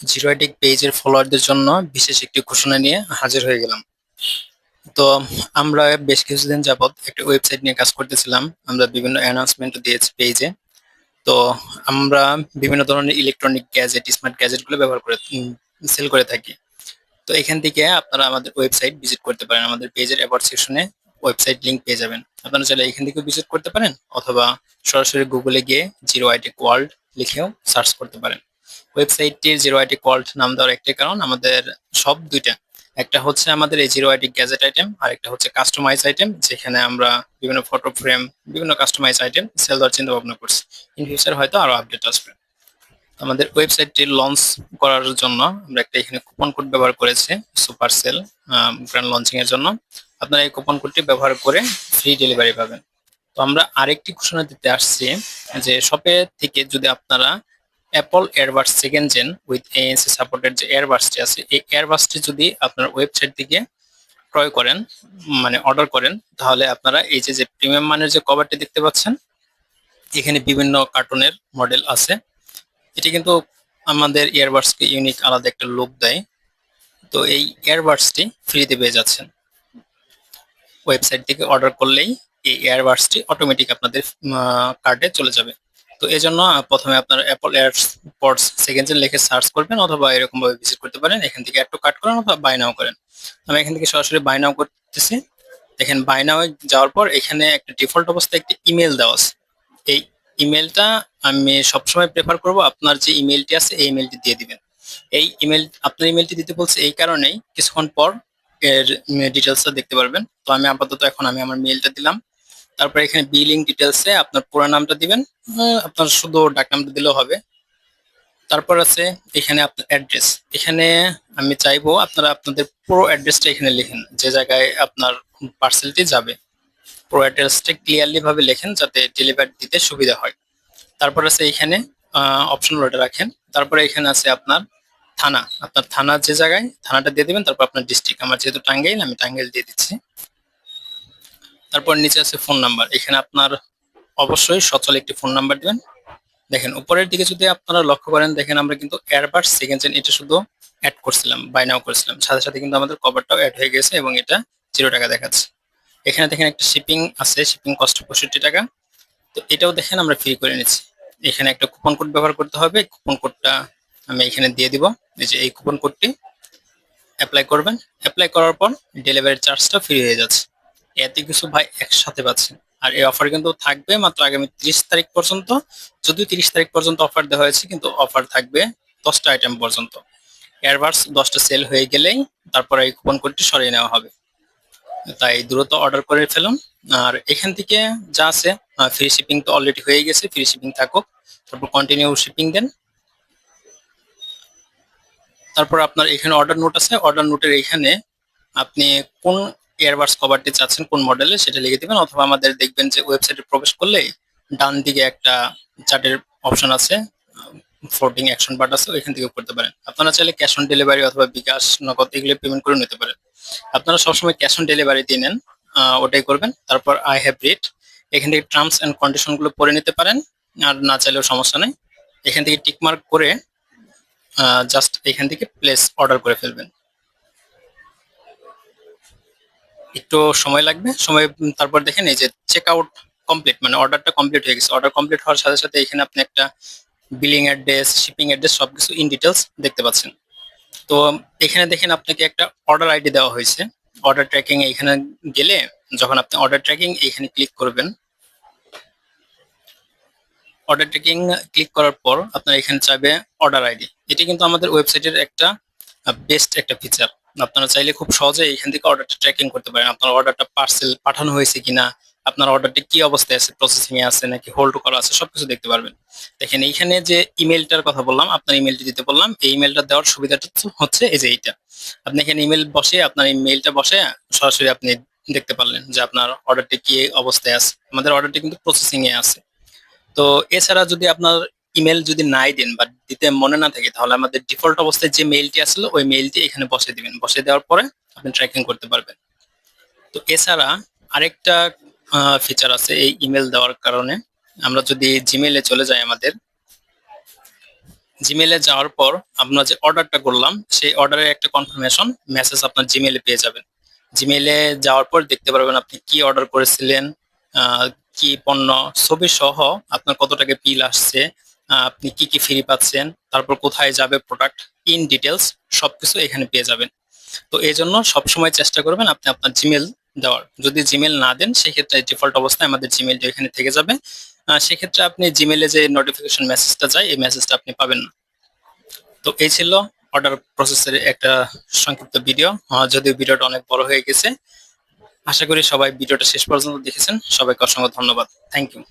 জিরোয়েটিক পেজের ফলোয়ারদের জন্য বিশেষ একটি ঘোষণা নিয়ে হাজির হয়ে গেলাম। তো আমরা বেশ কিছুদিন যাবৎ একটা ওয়েবসাইট নিয়ে কাজ করতেছিলাম। আমরা বিভিন্ন অ্যানাউন্সমেন্ট দিয়েছি পেজে তো আমরা বিভিন্ন ধরনের ইলেকট্রনিক গ্যাজেট স্মার্ট গ্যাজেটগুলো ব্যবহার করে সেল করে থাকি। তো এখান থেকে আপনারা আমাদের ওয়েবসাইট ভিজিট করতে পারেন। আমাদের পেজের অ্যাবাউট সেকশনে ওয়েবসাইট লিংক পেয়ে যাবেন। আপনারা চাইলে এখান থেকেও ভিজিট করতে পারেন, অথবা সরাসরি গুগলে গিয়ে জিরো আইটেক ওয়ার্ল্ড লিখেও সার্চ করতে পারেন। ওয়েবসাইটটির জিরো আইটেক ওয়ার্ল্ড নাম দেওয়ার একটাই কারণ আমাদের সব দুইটা। একটা হচ্ছে আমাদের এই জিরো আইটেক গ্যাজেট আইটেম আর একটা হচ্ছে কাস্টমাইজ আইটেম যেখানে আমরা বিভিন্ন ফটো ফ্রেম বিভিন্ন কাস্টমাইজ আইটেম সেল দেওয়ার চিন্তা ভাবনা করছি। ইন ফিউচার হয়তো আরও আপডেট আসবে। আমাদের ওয়েবসাইটটি লঞ্চ করার জন্য আমরা একটা এখানে কুপন কোড ব্যবহার করেছি সুপার সেল গ্র্যান্ড লঞ্চিং এর জন্য। আপনারা এই কুপন কোডটি ব্যবহার করে ফ্রি ডেলিভারি পাবেন। তো আমরা আরেকটি ঘোষণা দিতে আসছি যে শপে থেকে যদি আপনারা Apple AirPods second gen with ANC supported যে এয়ারবাসটি আছে, এই এয়ারবাসটি যদি আপনার ওয়েবসাইট থেকে ক্রয় করেন মানে অর্ডার করেন, তাহলে আপনারা এই যে যে প্রিমিয়াম মানের যে কভারটি দেখতে পাচ্ছেন, এখানে বিভিন্ন কার্টুনের মডেল আছে। এটি কিন্তু আমাদের ইয়ারবাডসকে ইউনিক আলাদা একটা লুক দেয়। তো এই ইয়ারবাডসটি ফ্রিতে পেয়ে যাচ্ছেন। ওয়েবসাইট থেকে অর্ডার করলেই এই ইয়ারবাডসটি অটোমেটিক আপনাদের কার্ডে চলে যাবে। তো এই জন্য প্রথমে আপনার অ্যাপল এয়ারপডস সেকেন্ড জেন লিখে সার্চ করবেন অথবা এরকম ভাবে ভিজিট করতে পারেন। এখান থেকে একটু কাট করেন অথবা বাই নাও করেন। আমি এখান থেকে সরাসরি বাই নাও করতেছি। দেখেন বাই নাও যাওয়ার পর এখানে একটা ডিফল্ট অবস্থায় একটা ইমেল দেওয়া আছে। এই ইমেলটা আমি সবসময় প্রেফার করব আপনার যে ইমেলটি আছে এই ইমেলটি দিয়ে দিবেন। এই ইমেল আপনার ইমেলটি দিতে বলছে এই কারণেই কিছুক্ষণ পর এর ডিটেলসটা দেখতে পারবেন। তো আমি আপাতত এখন আমি আমার মেলটা দিলাম। তারপর এখানে বিলিং ডিটেলসে আপনার পুরো নামটা দিবেন আপনার শুধু ডাক নামটা দিলেও হবে। তারপর আছে এখানে আপনার অ্যাড্রেস এখানে আমি চাইব আপনারা আপনাদের পুরো অ্যাড্রেসটা এখানে লিখেন, যে জায়গায় আপনার পার্সেলটি যাবে। পুরো অ্যাড্রেসটা ক্লিয়ারলি ভাবে লেখেন যাতে ডেলিভারি দিতে সুবিধা হয়। তারপর আছে এখানে অপশন ওটা রাখেন। তারপরে এখানে আছে আপনার থানা। আপনার থানা যে জায়গায়, থানাটা দিয়ে দিবেন, তারপর আপনার ডিস্ট্রিক্ট আমার যেহেতু টাঙ্গাইল, আমি টাঙ্গাইল দিয়ে দিচ্ছি। তারপর নিচে আছে ফোন নাম্বার এখানে আপনার অবশ্যই সচল একটি ফোন নাম্বার দিবেন। দেখেন, উপরের দিকে যদি আপনারা লক্ষ্য করেন, দেখেন আমরা কিন্তু এয়ারবাস সেকেন্ড জেন এটা শুধু অ্যাড করছিলাম বাই নাও করছিলাম। সাথে সাথে কিন্তু আমাদের কভারটাও অ্যাড হয়ে গেছে এবং এটা জিরো টাকা দেখাচ্ছে। এখানে দেখেন একটা শিপিং আছে শিপিং কস্ট পঁয়ষট্টি টাকা। তো এটাও দেখেন আমরা ফ্রি করে নিচ্ছি। এখানে একটা কুপন কোড ব্যবহার করতে হবে। কুপন কোডটা আমি এখানে দিয়ে দিব। এই যে এই কুপন কোডটি অ্যাপ্লাই করবেন। অ্যাপ্লাই করার পর ডেলিভারি চার্জটা ফ্রি হয়ে যাচ্ছে। এত কিছু ভাই একসাথে পাচ্ছেন আর এই অফার কিন্তু থাকবে মাত্র আগামী তিরিশ তারিখ পর্যন্ত। যদিও তিরিশ তারিখ পর্যন্ত অফার দেওয়া হয়েছে, কিন্তু অফার থাকবে দশটা আইটেম পর্যন্ত। এয়ারবার্স দশটা সেল হয়ে গেলেই তারপর এই কুপন কোডটি সরিয়ে নেওয়া হবে। তাই দ্রুত অর্ডার করে ফেলুন। আর এখান থেকে যা আছে ফ্রি শিপিং তো অলরেডি হয়ে গেছে ফ্রি শিপিং থাকুক। তারপর কন্টিনিউ শিপিং দেন। তারপর আপনার এখানে অর্ডার নোট আছে। অর্ডার নোটের এখানে আপনি কোন এয়ারবার্স কভারটি চাচ্ছেন কোন মডেলে সেটা লিখে দিবেন, অথবা আমাদের দেখবেন যে ওয়েবসাইটে প্রবেশ করলে ডান দিকে একটা চার্টের অপশন আছে ফোর্ডিং অ্যাকশন বাট আছে, ওইখান থেকে করতে পারেন। আপনারা চাইলে ক্যাশ অন ডেলিভারি অথবা বিকাশ নগদ এগুলো পেমেন্ট করে নিতে পারেন। আপনারা সবসময় ক্যাশ অন ডেলিভারি দিয়ে নেন ওটাই করবেন। তারপর আই হ্যাভ রিড এখান থেকে টার্মস অ্যান্ড কন্ডিশনগুলো পড়ে নিতে পারেন, আর না চাইলেও সমস্যা নেই। এখান থেকে টিকমার্ক করে জাস্ট এখান থেকে প্লেস অর্ডার করে ফেলবেন। একটু সময় লাগবে। সময় তারপর দেখেন এই যে চেক আউট কমপ্লিট মানে অর্ডারটা কমপ্লিট হয়ে গেছে। অর্ডার কমপ্লিট হওয়ার সাথে সাথে এখানে আপনি একটা বিলিং অ্যাড্রেস শিপিং অ্যাড্রেস সবকিছু ইন ডিটেলস দেখতে পাচ্ছেন। তো এখানে দেখেন আপনাকে একটা অর্ডার আইডি দেওয়া হয়েছে। অর্ডার ট্র্যাকিং এখানে গেলে যখন আপনি অর্ডার ট্র্যাকিং এখানে ক্লিক করবেন অর্ডার ট্র্যাকিং ক্লিক করার পর আপনার এখানে চাইবে অর্ডার আইডি এটি কিন্তু আমাদের ওয়েবসাইটের একটা বেস্ট একটা ফিচার আপনারা চাইলে খুব সহজে এখান থেকে অর্ডারটা ট্র্যাকিং করতে পারেন। আপনার অর্ডারটা পার্সেল পাঠানো হয়েছে কিনা, আপনার অর্ডারটি কি অবস্থায় আছে প্রসেসিং এ আছে নাকি হোল্ড করা আছে, সবকিছু দেখতে পারবেন। দেখেন, এইখানে যে ইমেলটার কথা বললাম, আপনার ইমেলটি দিতে বললাম, এই ইমেলটা দেওয়ার সুবিধাটা হচ্ছে এই যে এইটা। আপনি এখানে ইমেল বসে, আপনার ইমেলটা বসে, সরাসরি আপনি দেখতে পারলেন যে আপনার অর্ডারটি কি অবস্থায় আছে। আমাদের অর্ডারটি কিন্তু প্রসেসিং এ আছে। তো এছাড়া যদি আপনার ইমেল যদি নাই দেন বা দিতে মনে না থাকে, তাহলে আমাদের ডিফল্ট অবস্থায় যে মেইলটি আসলে, ওই মেইলটি এখানে বসে দিবেন। বসে দেওয়ার পরে আপনি ট্র্যাকিং করতে পারবেন। তো এছাড়া আরেকটা ফিচার আছে এই ইমেল দেওয়ার কারণে। আমরা যদি জিমেলে চলে যাই আমাদের জিমেলে যাওয়ার পর আমরা যে অর্ডারটা করলাম, সেই অর্ডারের একটা কনফার্মেশন মেসেজ আপনার জিমেলে পেয়ে যাবেন। জিমেলে যাওয়ার পর দেখতে পারবেন আপনি কি অর্ডার করেছিলেন কি পণ্য ছবি সহ আপনার কত টাকা বিল আসছে আপনি কি কি ফ্রি পাচ্ছেন, তারপর কোথায় যাবে প্রোডাক্ট ইন ডিটেলস সবকিছু এখানে পেয়ে যাবেন। তো এই জন্য সবসময় চেষ্টা করবেন আপনি আপনার জিমেল দেওয়ার। যদি জিমেল না দেন, সেক্ষেত্রে ডিফল্ট অবস্থায় আমাদের জিমেলটা এখানে থেকে যাবে। সেক্ষেত্রে আপনি জিমেলে যে নোটিফিকেশন মেসেজটা যায়, এই মেসেজটা আপনি পাবেন না। তো এই ছিল অর্ডার প্রসেসের একটা সংক্ষিপ্ত ভিডিও যদিও ভিডিওটা অনেক বড় হয়ে গেছে। আশা করি সবাই ভিডিওটা শেষ পর্যন্ত দেখেছেন। সবাইকে অসংখ্য ধন্যবাদ। Thank you